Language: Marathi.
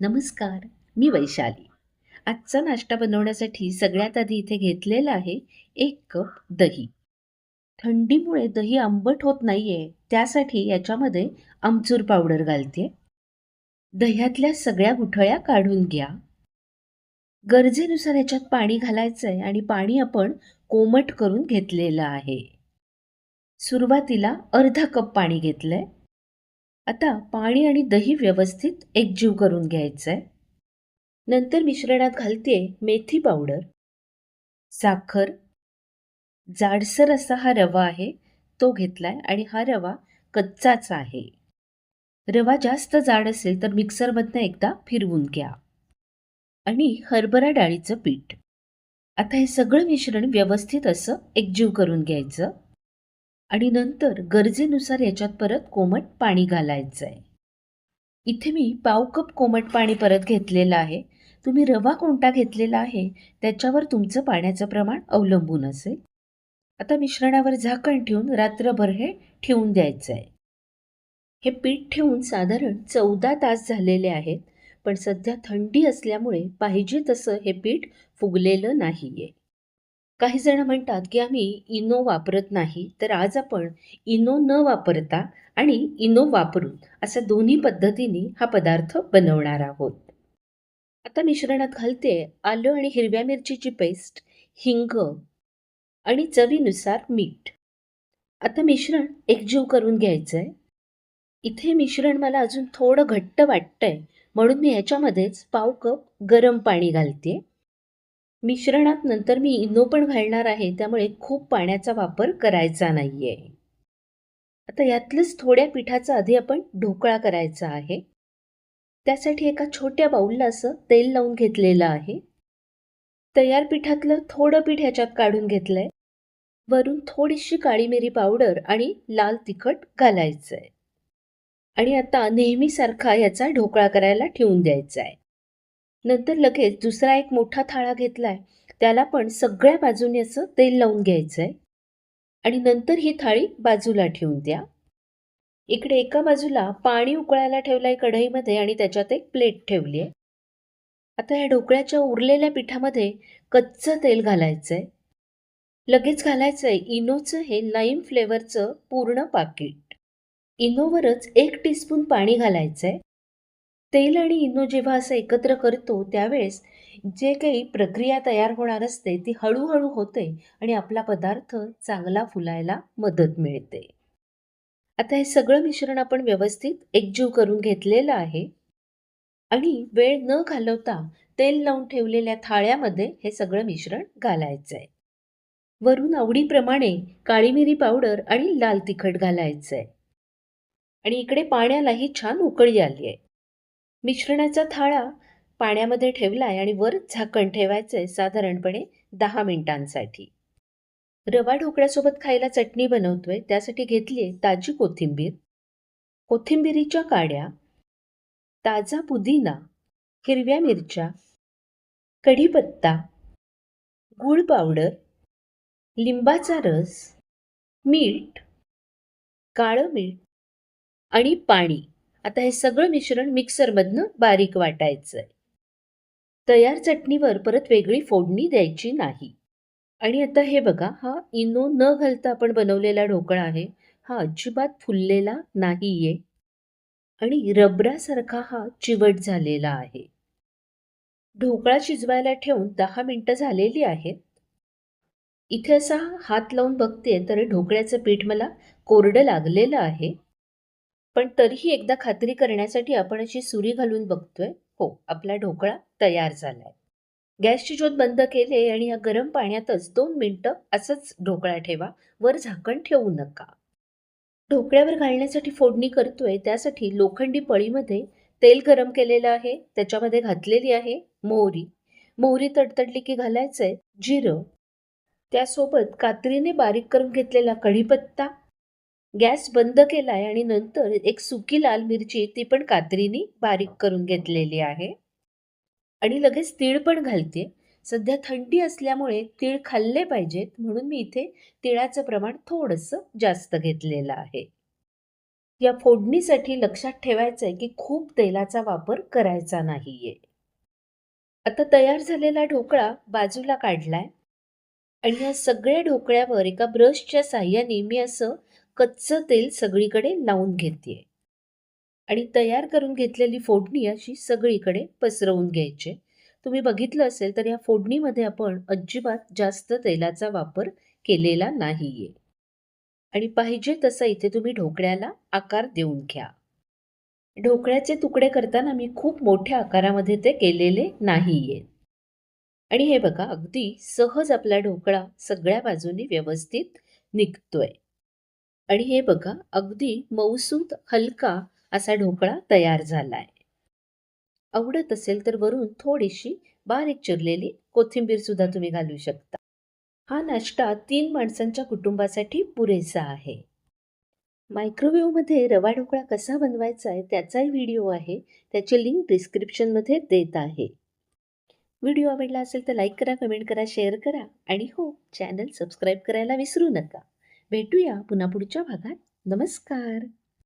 नमस्कार मी वैशाली. आजचा नाश्ता बनवण्यासाठी सगळ्यात आधी इथे घेतलेला आहे एक कप दही. थंडीमुळे दही आंबट होत नाहीये त्यासाठी याच्यामध्ये आमचूर पावडर घालते दह्यातल्या सगळ्या गुठळ्या काढून घ्या. गरजेनुसार याच्यात पाणी घालायचं आहे आणि पाणी आपण कोमट करून घेतलेलं आहे. सुरुवातीला अर्धा कप पाणी घेतलंय. आता पाणी आणि दही व्यवस्थित एकजीव करून घ्यायचं आहे नंतर मिश्रणात घालते मेथी पावडर साखर जाडसर असा हा रवा आहे तो घेतलाय आणि हा रवा कच्चाच आहे. रवा जास्त जाड असेल तर मिक्सरमधनं एकदा फिरवून घ्या. आणि हरभरा डाळीचं पीठ. आता हे सगळं मिश्रण व्यवस्थित असं एकजीव करून घ्यायचं. आणि नंतर गरजेनुसार याच्यात परत कोमट पाणी घालायचं आहे इथे मी पाव कप कोमट पाणी परत घेतलेलं आहे. तुम्ही रवा कोणता घेतलेला आहे त्याच्यावर तुमचं पाण्याचं प्रमाण अवलंबून असेल. आता मिश्रणावर झाकण ठेवून रात्रभर हे ठेवून द्यायचं आहे हे पीठ ठेवून साधारण चौदा तास झालेले आहेत पण सध्या थंडी असल्यामुळे पाहिजे तसं हे पीठ फुगलेलं नाही आहे काही जण म्हणतात की आम्ही इनो वापरत नाही तर आज आपण इनो न वापरता आणि इनो वापरून अशा दोन्ही पद्धतीने हा पदार्थ बनवणार आहोत. आता मिश्रणात घालते आलं आणि हिरव्या मिरचीची पेस्ट हिंग आणि चवीनुसार मीठ. आता मिश्रण एकजीव करून घ्यायचं आहे इथे मिश्रण मला अजून थोडं घट्ट वाटतंय म्हणून मी ह्याच्यामध्येच पाव कप गरम पाणी घालते. मिश्रणात नंतर मी इनो पण घालणार आहे त्यामुळे खूप पाण्याचा वापर करायचा नाही आहे आता यातलंच थोड्या पिठाचा आधी आपण ढोकळा करायचा आहे. त्यासाठी एका छोट्या बाऊलला असं तेल लावून घेतलेलं आहे. तयार पिठातलं थोडं पीठ ह्याच्यात काढून घेतलंय. वरून थोडीशी काळी मिरी पावडर आणि लाल तिखट घालायचं आहे आणि आता नेहमीसारखा याचा ढोकळा करायला ठेवून द्यायचा आहे नंतर लगेच दुसरा एक मोठा थाळा घेतलाय. त्याला पण सगळ्या बाजूने असं तेल लावून घ्यायचं आहे आणि नंतर ही थाळी बाजूला ठेवून द्या. इकडे एका बाजूला पाणी उकळायला ठेवलंय कढईमध्ये आणि त्याच्यात एक प्लेट ठेवली आहे. आता या ढोकळ्याच्या उरलेल्या पिठामध्ये कच्चं तेल घालायचं आहे लगेच घालायचं आहे इनोचं हे लाईम फ्लेवरचं पूर्ण पाकिट. इनोवरच एक टीस्पून पाणी घालायचं आहे तेल आणि इनो जेव्हा असं एकत्र करतो त्यावेळेस जे काही प्रक्रिया तयार होणार असते ती हळूहळू होते आणि आपला पदार्थ चांगला फुलायला मदत मिळते. आता हे सगळं मिश्रण आपण व्यवस्थित एकजीव करून घेतलेलं आहे. आणि वेळ न घालवता तेल लावून ठेवलेल्या थाळ्यामध्ये हे सगळं मिश्रण घालायचं आहे वरून आवडीप्रमाणे काळी मिरी पावडर आणि लाल तिखट घालायचं आहे आणि इकडे पाण्यालाही छान उकळी आली आहे मिश्रणाचा थाळा पाण्यामध्ये ठेवला आहे आणि वर झाकण ठेवायचं आहे साधारणपणे दहा मिनिटांसाठी. रवा ढोकळ्यासोबत खायला चटणी बनवतोय त्यासाठी घेतली आहे ताजी कोथिंबीर. कोथिंबिरीच्या काड्या ताजा पुदिना हिरव्या मिरच्या कढीपत्ता गूळ पावडर लिंबाचा रस मीठ काळं मीठ आणि पाणी. आता हे सगळं मिश्रण मिक्सरमधनं बारीक वाटायचं आहे तयार चटणीवर परत वेगळी फोडणी द्यायची नाही. आणि आता हे बघा हा इनो न घालता आपण बनवलेला ढोकळा आहे हा अजिबात फुललेला नाहीये. आणि रबरासारखा हा चिवट झालेला आहे. ढोकळा शिजवायला ठेवून दहा मिनटं झालेली आहेत. इथे असा हात लावून बघते तर ढोकळ्याचं पीठ मला कोरडं लागलेलं आहे. पण तरीही एकदा खात्री करण्यासाठी आपण अशी सुरी घालून बघतोय. हो आपला ढोकळा तयार झालाय. गॅसची ज्योत बंद केले आणि या गरम पाण्यातच दोन मिनटं असंच ढोकळा ठेवा. वर झाकण ठेवू नका. ढोकळ्यावर घालण्यासाठी फोडणी करतोय. त्यासाठी लोखंडी पळीमध्ये तेल गरम केलेलं आहे. त्याच्यामध्ये घातलेली आहे मोहरी. मोहरी तडतडली की घालायचंय जिरं. त्यासोबत कात्रीने बारीक करून घेतलेला कढीपत्ता गॅस बंद केलाय आणि नंतर एक सुकी लाल मिरची ती पण कात्रीने बारीक करून घेतलेली आहे. आणि लगेच तीळ पण घालते. सध्या थंडी असल्यामुळे तीळ खाल्ले पाहिजेत म्हणून मी इथे तिळाचं प्रमाण थोडंसं जास्त घेतलेलं आहे. या फोडणीसाठी लक्षात ठेवायचं आहे की खूप तेलाचा वापर करायचा नाहीये. आता तयार झालेला ढोकळा बाजूला काढलाय. आणि या सगळ्या ढोकळ्यावर एका ब्रशच्या साह्याने मी असं कच्चं तेल सगळीकडे लावून घेते आणि तयार करून घेतलेली फोडणी अशी सगळीकडे पसरवून घ्यायची. तुम्ही बघितलं असेल तर या फोडणीमध्ये आपण अजिबात जास्त तेलाचा वापर केलेला नाहीये. आणि पाहिजे तसं इथे तुम्ही ढोकळ्याला आकार देऊन घ्या. ढोकळ्याचे तुकडे करताना मी खूप मोठ्या आकारामध्ये ते केलेले नाहीये. आणि हे बघा अगदी सहज आपला ढोकळा सगळ्या बाजूनी व्यवस्थित निघतोय. आणि हे बघा अगदी मऊसूत हलका असा ढोकळा तयार झाला आहे आवडत असेल तर वरून थोडीशी बारीक चिरलेली कोथिंबीर सुद्धा तुम्ही घालू शकता. हा नाश्ता तीन माणसांच्या कुटुंबासाठी पुरेसा आहे. मायक्रोवेव्हमध्ये रवा ढोकळा कसा बनवायचा आहे त्याचाही व्हिडिओ आहे त्याची लिंक डिस्क्रिप्शनमध्ये देत आहे. व्हिडिओ आवडला असेल तर लाईक करा कमेंट करा शेअर करा आणि हो चॅनल सबस्क्राईब करायला विसरू नका. भेटूया पुन्हा पुढच्या भागात. नमस्कार.